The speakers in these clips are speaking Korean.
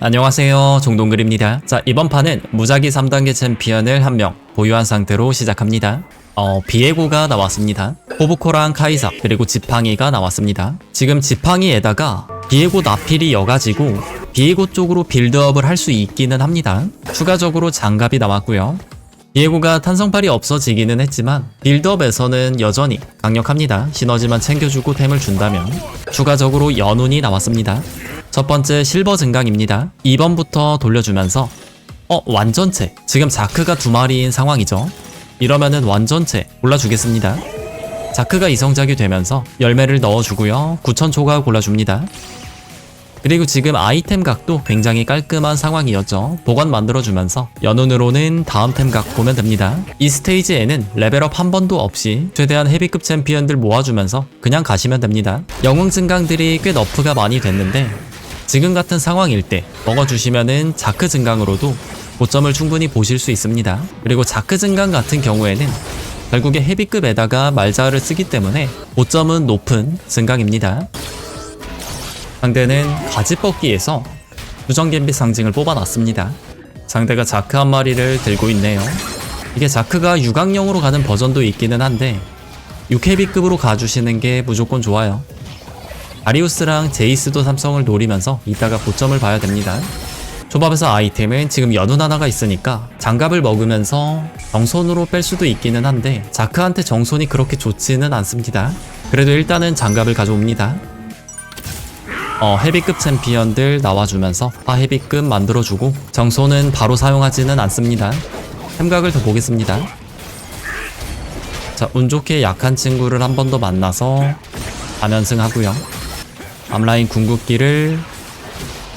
안녕하세요. 종동글입니다. 자 이번 판은 무작위 3단계 챔피언을 한 명 보유한 상태로 시작합니다. 어 비에고가 나왔습니다. 호부코랑 카이사 그리고 지팡이가 나왔습니다. 지금 지팡이에다가 비에고 나필이 여가지고 비에고 쪽으로 빌드업을 할 수 있기는 합니다. 추가적으로 장갑이 나왔고요. 비에고가 탄성팔이 없어지기는 했지만 빌드업에서는 여전히 강력합니다. 시너지만 챙겨주고 템을 준다면 추가적으로 연운이 나왔습니다 첫 번째 실버 증강입니다. 2번부터 돌려주면서 어 완전체 지금 자크가 두 마리인 상황이죠. 이러면은 완전체 골라주겠습니다. 자크가 이성작이 되면서 열매를 넣어주고요. 9,000초가 골라줍니다. 그리고 지금 아이템 각도 굉장히 깔끔한 상황이었죠. 보관 만들어주면서 연운으로는 다음 템 각 보면 됩니다. 이 스테이지에는 레벨업 한 번도 없이 최대한 헤비급 챔피언들 모아주면서 그냥 가시면 됩니다. 영웅 증강들이 꽤 너프가 많이 됐는데 지금 같은 상황일 때 먹어주시면은 자크 증강으로도 고점을 충분히 보실 수 있습니다. 그리고 자크 증강 같은 경우에는 결국에 헤비급에다가 말자를 쓰기 때문에 고점은 높은 증강입니다. 상대는 가지뻗기에서 수정갬빗 상징을 뽑아놨습니다. 상대가 자크 한 마리를 들고 있네요. 이게 자크가 유강령으로 가는 버전도 있기는 한데 6헤비급으로 가주시는 게 무조건 좋아요. 아리우스랑 제이스도 삼성을 노리면서 이따가 고점을 봐야 됩니다. 조밥에서 아이템은 지금 연운 하나가 있으니까 장갑을 먹으면서 정손으로 뺄 수도 있기는 한데 자크한테 정손이 그렇게 좋지는 않습니다. 그래도 일단은 장갑을 가져옵니다. 어, 헤비급 챔피언들 나와주면서 하헤비급 만들어주고 정손은 바로 사용하지는 않습니다. 햄각을 더 보겠습니다. 자, 운 좋게 약한 친구를 한 번 더 만나서 다면승하고요. 앞라인 궁극기를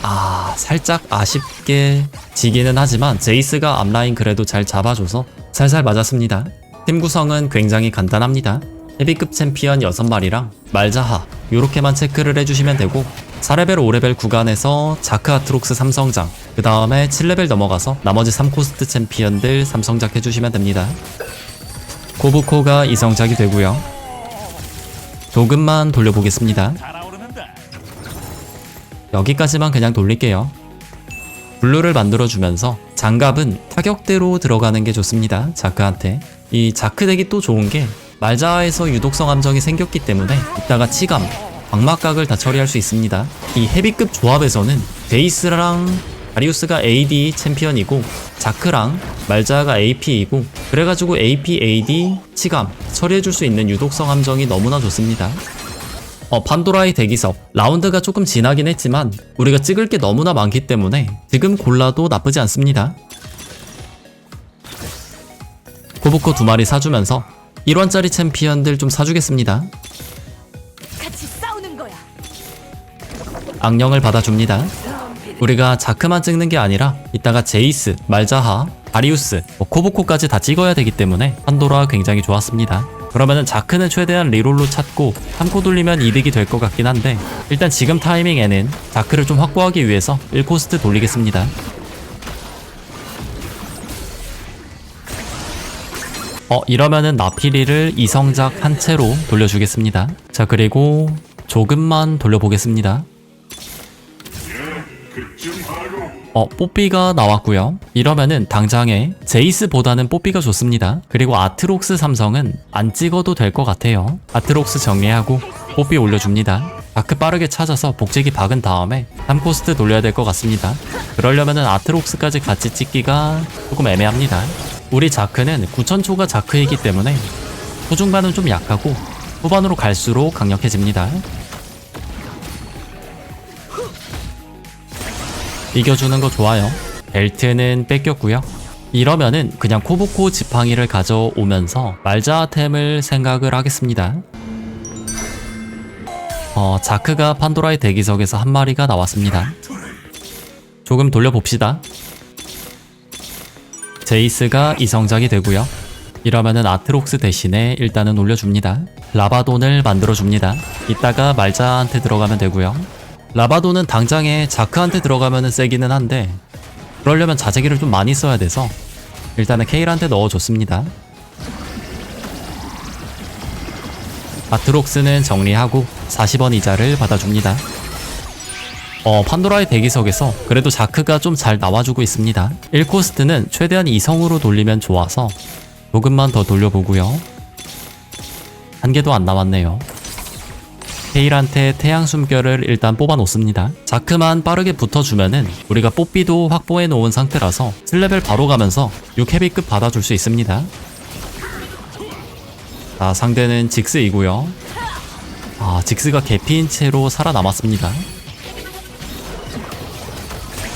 아 살짝 아쉽게 지기는 하지만 제이스가 앞라인 그래도 잘 잡아줘서 살살 맞았습니다. 팀 구성은 굉장히 간단합니다. 헤비급 챔피언 6마리랑 말자하 요렇게만 체크를 해주시면 되고 4레벨 5레벨 구간에서 자크 아트록스 삼성장 그 다음에 7레벨 넘어가서 나머지 3코스트 챔피언들 삼성작 해주시면 됩니다. 고부코가 이성작이 되고요. 조금만 돌려보겠습니다. 여기까지만 그냥 돌릴게요. 블루를 만들어주면서 장갑은 타격대로 들어가는 게 좋습니다. 자크한테. 이 자크 덱이 또 좋은 게 말자에서 유독성 함정이 생겼기 때문에 이따가 치감, 광막각을 다 처리할 수 있습니다. 이 헤비급 조합에서는 데이스랑 아리우스가 AD 챔피언이고 자크랑 말자가 AP이고 그래가지고 AP, AD, 치감 처리해줄 수 있는 유독성 함정이 너무나 좋습니다. 어, 판도라의 대기석 라운드가 조금 지나긴 했지만 우리가 찍을 게 너무나 많기 때문에 지금 골라도 나쁘지 않습니다. 고부코 두 마리 사주면서 1원짜리 챔피언들 좀 사주겠습니다. 같이 싸우는 거야. 악령을 받아줍니다. 우리가 자크만 찍는 게 아니라 이따가 제이스, 말자하, 아리우스, 뭐 코보코까지 다 찍어야 되기 때문에 판도라 굉장히 좋았습니다. 그러면은 자크는 최대한 리롤로 찾고 3코 돌리면 이득이 될 것 같긴 한데 일단 지금 타이밍에는 자크를 좀 확보하기 위해서 1코스트 돌리겠습니다. 어 이러면은 나피리를 이성작 한 채로 돌려주겠습니다. 자 그리고 조금만 돌려보겠습니다. 어, 뽀삐가 나왔고요. 이러면은 당장에 제이스보다는 뽀삐가 좋습니다. 그리고 아트록스 삼성은 안 찍어도 될 것 같아요. 아트록스 정리하고 뽀삐 올려줍니다. 다크 빠르게 찾아서 복제기 박은 다음에 3코스트 돌려야 될 것 같습니다. 그러려면은 아트록스까지 같이 찍기가 조금 애매합니다. 우리 자크는 9000초가 자크이기 때문에 초중반은 좀 약하고 후반으로 갈수록 강력해집니다. 이겨주는 거 좋아요. 벨트는 뺏겼고요. 이러면은 그냥 코보코 지팡이를 가져오면서 말자템을 생각을 하겠습니다. 어, 자크가 판도라의 대기석에서 한 마리가 나왔습니다. 조금 돌려봅시다. 제이스가 이성작이 되고요. 이러면은 아트록스 대신에 일단은 올려줍니다. 라바돈을 만들어줍니다. 이따가 말자한테 들어가면 되고요. 라바도는 당장에 자크한테 들어가면 세기는 한데 그러려면 자재기를 좀 많이 써야 돼서 일단은 케일한테 넣어줬습니다. 아트록스는 정리하고 40원 이자를 받아줍니다. 어, 판도라의 대기석에서 그래도 자크가 좀 잘 나와주고 있습니다. 1코스트는 최대한 이성으로 돌리면 좋아서 조금만 더 돌려보고요. 한 개도 안 남았네요. 헤일한테 태양 숨결을 일단 뽑아 놓습니다. 자크만 빠르게 붙어주면은 우리가 뽀삐도 확보해 놓은 상태라서 7레벨 바로 가면서 6헤비급 받아줄 수 있습니다. 자, 상대는 직스이고요. 아, 직스가 개피인 채로 살아남았습니다.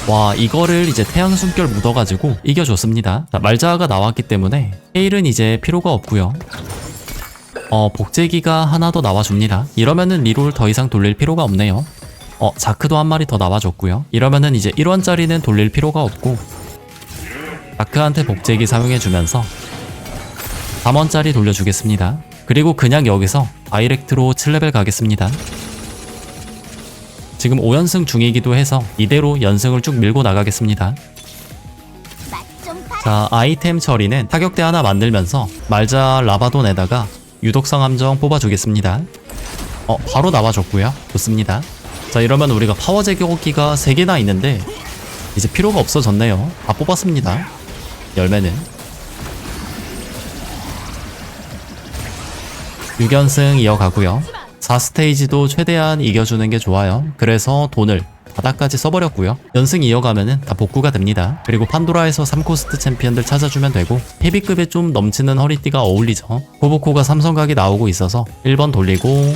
와, 이거를 이제 태양 숨결 묻어가지고 이겨줬습니다. 자, 말자가 나왔기 때문에 헤일은 이제 필요가 없고요. 어, 복제기가 하나 더 나와줍니다. 이러면은 리롤 더 이상 돌릴 필요가 없네요. 어, 자크도 한 마리 더 나와줬고요. 이러면은 이제 1원짜리는 돌릴 필요가 없고 자크한테 복제기 사용해주면서 3원짜리 돌려주겠습니다. 그리고 그냥 여기서 다이렉트로 7레벨 가겠습니다. 지금 5연승 중이기도 해서 이대로 연승을 쭉 밀고 나가겠습니다. 자, 아이템 처리는 타격대 하나 만들면서 말자 라바돈에다가 유독성 함정 뽑아주겠습니다. 어, 바로 나와줬고요. 좋습니다. 자, 이러면 우리가 파워 제거기가 3개나 있는데 이제 필요가 없어졌네요. 다 뽑았습니다. 열매는. 6연승 이어가고요. 4스테이지도 최대한 이겨주는 게 좋아요. 그래서 돈을 바닥까지 써버렸고요. 연승 이어가면은 다 복구가 됩니다. 그리고 판도라에서 3코스트 챔피언들 찾아주면 되고 헤비급에 좀 넘치는 허리띠가 어울리죠. 코보코가 삼성각이 나오고 있어서 1번 돌리고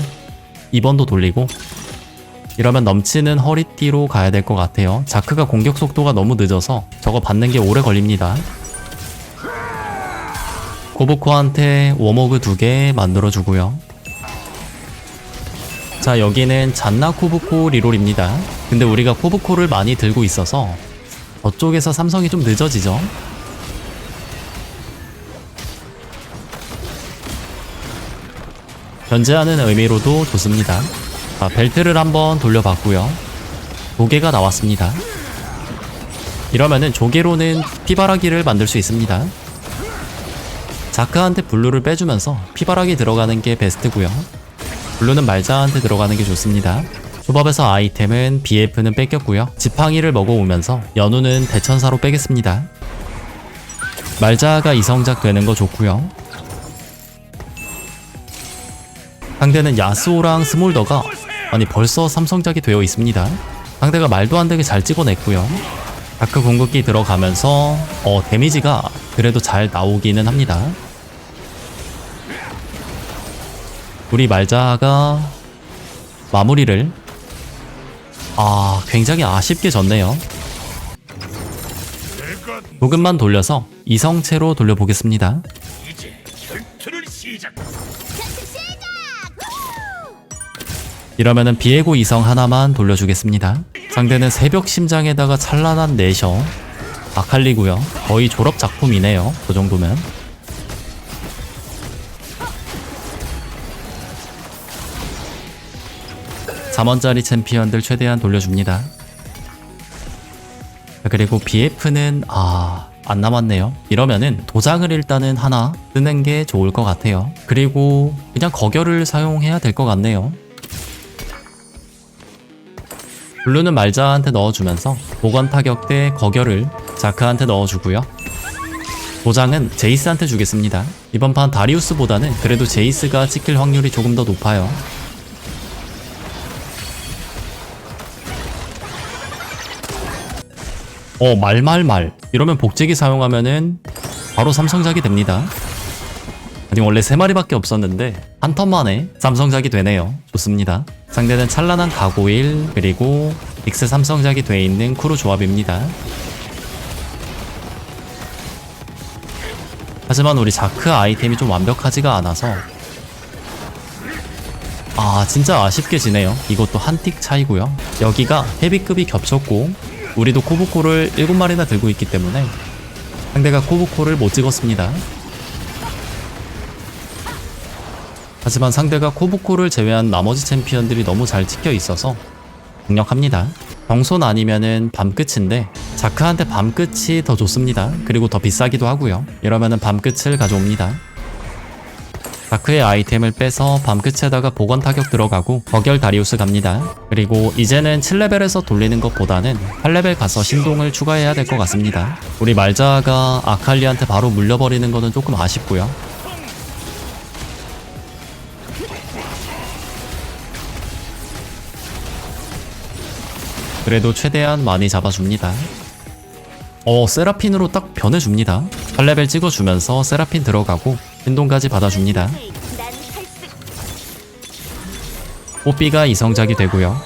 2번도 돌리고 이러면 넘치는 허리띠로 가야 될 것 같아요. 자크가 공격 속도가 너무 늦어서 저거 받는 게 오래 걸립니다. 코보코한테 워머그 두 개 만들어주고요. 자 여기는 잔나 코브코 리롤입니다 근데 우리가 코브코를 많이 들고 있어서 저쪽에서 삼성이 좀 늦어지죠? 견제하는 의미로도 좋습니다. 자, 벨트를 한번 돌려봤고요. 조개가 나왔습니다. 이러면은 조개로는 피바라기를 만들 수 있습니다. 자크한테 블루를 빼주면서 피바라기 들어가는 게 베스트고요. 블루는 말자한테 들어가는 게 좋습니다. 조밥에서 아이템은 BF는 뺏겼고요. 지팡이를 먹어오면서 연우는 대천사로 빼겠습니다. 말자가 이성작 되는 거 좋고요. 상대는 야스오랑 스몰더가 아니 벌써 삼성작이 되어 있습니다. 상대가 말도 안 되게 잘 찍어냈고요. 다크 궁극기 들어가면서 어 데미지가 그래도 잘 나오기는 합니다. 우리 말자가 마무리를 아 굉장히 아쉽게 졌네요. 조금만 돌려서 이성체로 돌려보겠습니다. 이러면은 비에고 이성 하나만 돌려주겠습니다. 상대는 새벽 심장에다가 찬란한 내셔. 아칼리고요. 거의 졸업 작품이네요. 그 정도면 3원짜리 챔피언들 최대한 돌려줍니다. 그리고 BF는 아... 안 남았네요. 이러면은 도장을 일단은 하나 쓰는 게 좋을 것 같아요. 그리고 그냥 거결을 사용해야 될 것 같네요. 블루는 말자한테 넣어주면서 보건 타격 대 거결을 자크한테 넣어주고요. 도장은 제이스한테 주겠습니다. 이번 판 다리우스보다는 그래도 제이스가 찍힐 확률이 조금 더 높아요. 어, 말말말. 이러면 복제기 사용하면은 바로 삼성작이 됩니다. 아니, 원래 세 마리밖에 없었는데 한 턴 만에 삼성작이 되네요. 좋습니다. 상대는 찬란한 가고일 그리고 닉스 삼성작이 돼 있는 크루 조합입니다. 하지만 우리 자크 아이템이 좀 완벽하지가 않아서 아 진짜 아쉽게 지네요. 이것도 한 틱 차이고요. 여기가 헤비급이 겹쳤고 우리도 코브코를 7마리나 들고 있기 때문에 상대가 코브코를 못 찍었습니다. 하지만 상대가 코브코를 제외한 나머지 챔피언들이 너무 잘 찍혀 있어서 강력합니다. 정손 아니면은 밤끝인데 자크한테 밤끝이 더 좋습니다. 그리고 더 비싸기도 하고요. 이러면은 밤끝을 가져옵니다. 다크의 아이템을 빼서 밤끝에다가 복원 타격 들어가고 거결 다리우스 갑니다. 그리고 이제는 7레벨에서 돌리는 것보다는 8레벨 가서 신동을 추가해야 될 것 같습니다. 우리 말자가 아칼리한테 바로 물려버리는 거는 조금 아쉽고요. 그래도 최대한 많이 잡아줍니다. 어, 세라핀으로 딱 변해줍니다. 8레벨 찍어주면서 세라핀 들어가고 신동까지 받아줍니다. 뽀삐가 이성작이 되고요.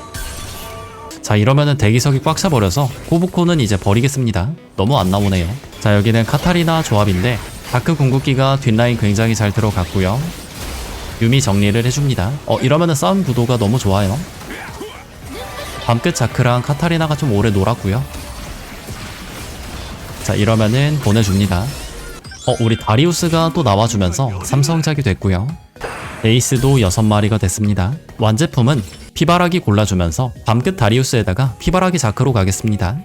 자 이러면은 대기석이 꽉 차버려서 코브코는 이제 버리겠습니다. 너무 안 나오네요. 자 여기는 카타리나 조합인데 다크 궁극기가 뒷라인 굉장히 잘 들어갔고요. 유미 정리를 해줍니다. 어 이러면은 싸움 구도가 너무 좋아요. 밤끝 자크랑 카타리나가 좀 오래 놀았고요. 자 이러면은 보내줍니다. 어 우리 다리우스가 또 나와주면서 삼성작이 됐고요. 에이스도 6마리가 됐습니다. 완제품은 피바라기 골라주면서 밤끝 다리우스에다가 피바라기 자크로 가겠습니다.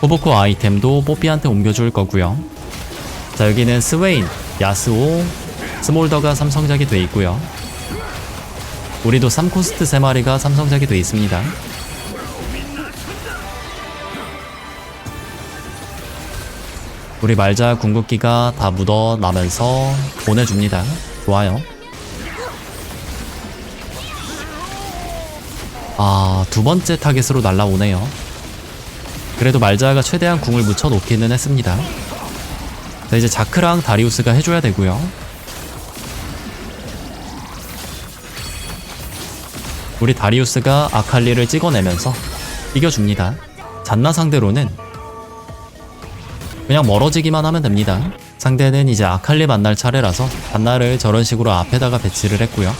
호보코 아이템도 뽀삐한테 옮겨줄 거고요. 자 여기는 스웨인, 야스오, 스몰더가 삼성작이 돼 있고요. 우리도 3코스트 3마리가 삼성작이 돼 있습니다. 우리 말자 궁극기가 다 묻어나면서 보내줍니다. 좋아요. 아, 두 번째 타겟으로 날라오네요. 그래도 말자가 최대한 궁을 묻혀 놓기는 했습니다. 자, 이제 자크랑 다리우스가 해줘야 되고요. 우리 다리우스가 아칼리를 찍어내면서 이겨줍니다. 잔나 상대로는 그냥 멀어지기만 하면 됩니다. 상대는 이제 아칼리 만날 차례라서 잔나를 저런 식으로 앞에다가 배치를 했고요.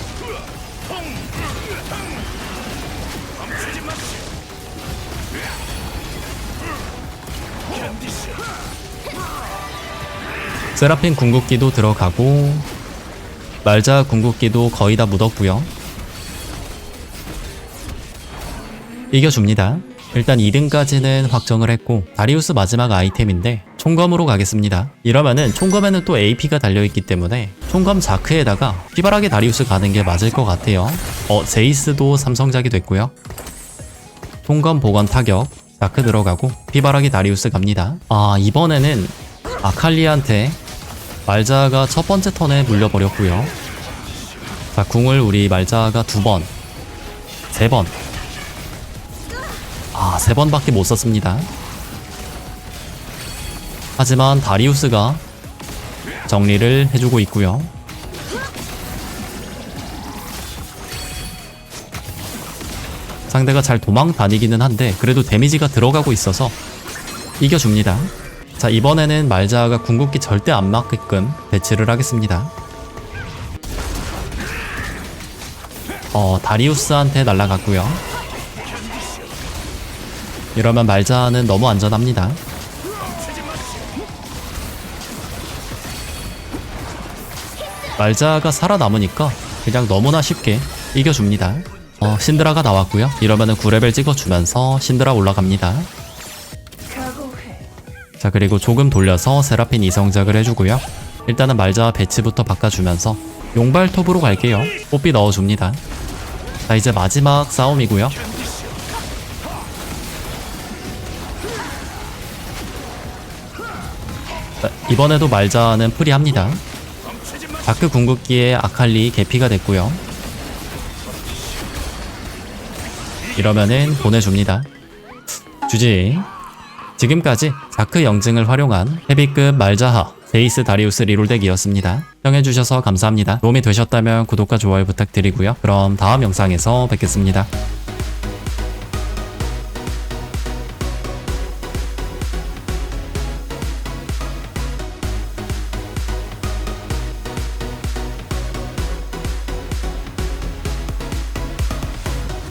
세라핀 궁극기도 들어가고 말자 궁극기도 거의 다 묻었고요. 이겨줍니다. 일단 2등까지는 확정을 했고 다리우스 마지막 아이템인데 총검으로 가겠습니다. 이러면은 총검에는 또 AP가 달려있기 때문에 총검 자크에다가 피바라기 다리우스 가는 게 맞을 것 같아요. 어 제이스도 삼성작이 됐고요. 총검 보건 타격 자크 들어가고 피바라기 다리우스 갑니다. 아 이번에는 아칼리한테 말자가 첫 번째 턴에 물려버렸고요. 자 궁을 우리 말자가 두 번, 세 번, 아, 세 번밖에 못 썼습니다. 하지만 다리우스가 정리를 해주고 있고요. 상대가 잘 도망 다니기는 한데 그래도 데미지가 들어가고 있어서 이겨줍니다. 자 이번에는 말자가 궁극기 절대 안 맞게끔 배치를 하겠습니다. 어 다리우스한테 날아갔고요. 이러면 말자는 너무 안전합니다. 말자가 살아남으니까 그냥 너무나 쉽게 이겨줍니다. 어, 신드라가 나왔고요. 이러면은 9레벨 찍어주면서 신드라 올라갑니다. 자 그리고 조금 돌려서 세라핀 이성작을 해주고요. 일단은 말자 배치부터 바꿔주면서 용발톱으로 갈게요. 뽀삐 넣어줍니다. 자 이제 마지막 싸움이고요. 자, 이번에도 말자는 프리합니다. 다크 궁극기에 아칼리 개피가 됐고요. 이러면은 보내줍니다. 주지. 지금까지 다크 영증을 활용한 헤비급 말자하 베이스 다리우스 리롤덱이었습니다. 시청해주셔서 감사합니다. 도움이 되셨다면 구독과 좋아요 부탁드리고요. 그럼 다음 영상에서 뵙겠습니다.